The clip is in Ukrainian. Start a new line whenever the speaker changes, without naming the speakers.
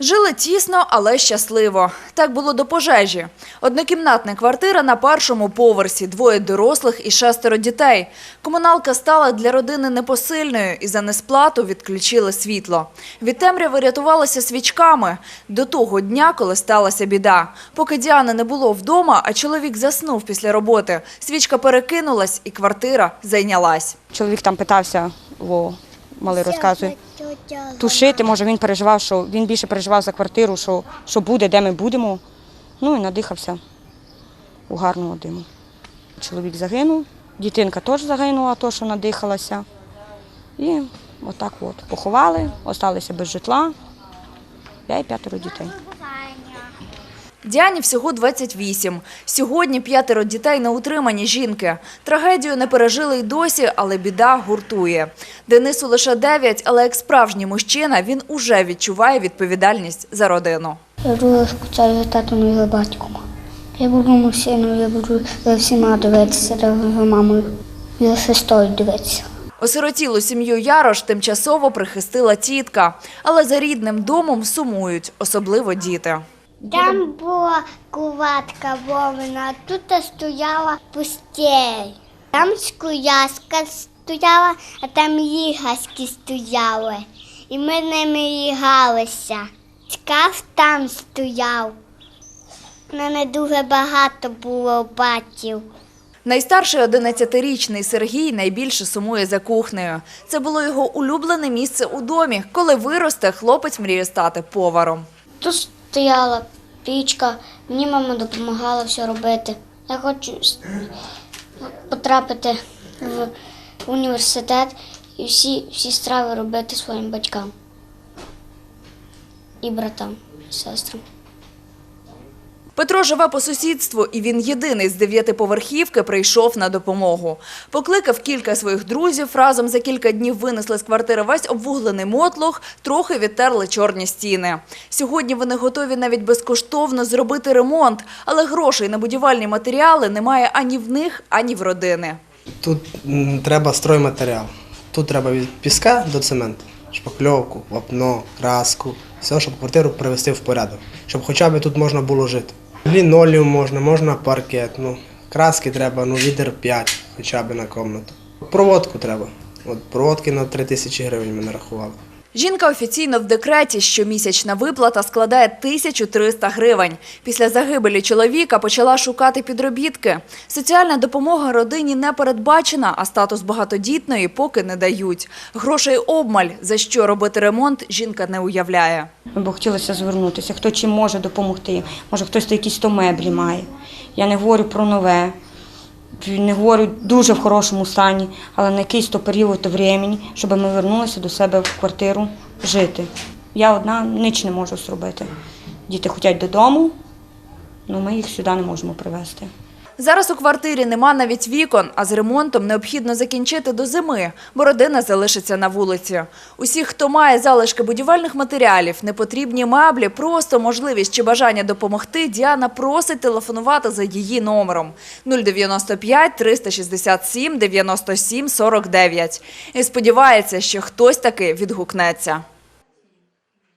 Жили тісно, але щасливо. Так було до пожежі. Однокімнатна квартира на першому поверсі, двоє дорослих і шестеро дітей. Комуналка стала для родини непосильною і за несплату відключили світло. Від темряви рятувалися свічками. До того дня, коли сталася біда. Поки Діани не було вдома, а чоловік заснув після роботи, свічка перекинулась і квартира зайнялась.
Чоловік там питався, малий розказує, тушити. Може, він переживав, що він більше переживав за квартиру, що, що буде, де ми будемо. Ну і надихався у гарного диму. Чоловік загинув, дітинка теж загинула, то, що надихалася. І отак от поховали, осталися без житла. Я і п'ятеро дітей.
Діані всього 28. Сьогодні п'ятеро дітей на утриманні жінки. Трагедію не пережили й досі, але біда гуртує. Денису лише 9, але як справжній мужчина він уже відчуває відповідальність за родину.
Я дуже скучаю за татом і за батьком. Я буду мужчиною, я буду за всіма дивитися, за мамою за сестрою дивитися.
Осиротілу сім'ю Ярош тимчасово прихистила тітка, але за рідним домом сумують, особливо діти.
Там була куватка вовна, а тут стояла постель. Там скуяска стояла, а там лігаски стояли. І ми ними лігалися. Шкаф там стояв. У мене дуже багато було батьків.
Найстарший 11-річний Сергій найбільше сумує за кухнею. Це було його улюблене місце у домі. Коли виросте, хлопець мріє стати поваром.
Тут стояла пічка, мені мама допомагала все робити. Я хочу потрапити в університет і всі, всі страви робити своїм батькам і братам, і сестрам.
Петро живе по сусідству, і він єдиний з дев'ятиповерхівки прийшов на допомогу. Покликав кілька своїх друзів, разом за кілька днів винесли з квартири весь обвуглений мотлох, трохи відтерли чорні стіни. Сьогодні вони готові навіть безкоштовно зробити ремонт, але грошей на будівельні матеріали немає ані в них, ані в родини.
Тут треба стройматеріал. Тут треба від піска до цементу, шпакльовку, вапно, краску, все, щоб квартиру привести в порядок, щоб хоча б тут можна було жити. Лінолеум можна, можна паркет. Ну, краски треба, ну, відер 5 хоча б на кімнату. Проводку треба. От проводки на 3 тисячі гривень ми нарахували.
Жінка офіційно в декреті. Щомісячна виплата складає 1300 гривень. Після загибелі чоловіка почала шукати підробітки. Соціальна допомога родині не передбачена, а статус багатодітної поки не дають. Грошей обмаль, за що робити ремонт, жінка не уявляє.
Ми б хотілося звернутися, хто чим може допомогти. Може, хтось якісь то меблі має. Я не говорю про нове, не говорю дуже в хорошому стані, але на якийсь то період времени, щоб ми вернулися до себе в квартиру жити. Я одна ніч не можу зробити. Діти хочуть додому, але ми їх сюди не можемо привезти.
Зараз у квартирі нема навіть вікон, а з ремонтом необхідно закінчити до зими, бо родина залишиться на вулиці. Усіх, хто має залишки будівельних матеріалів, непотрібні меблі, просто можливість чи бажання допомогти, Діана просить телефонувати за її номером 095 367 97 49. І сподівається, що хтось таки відгукнеться.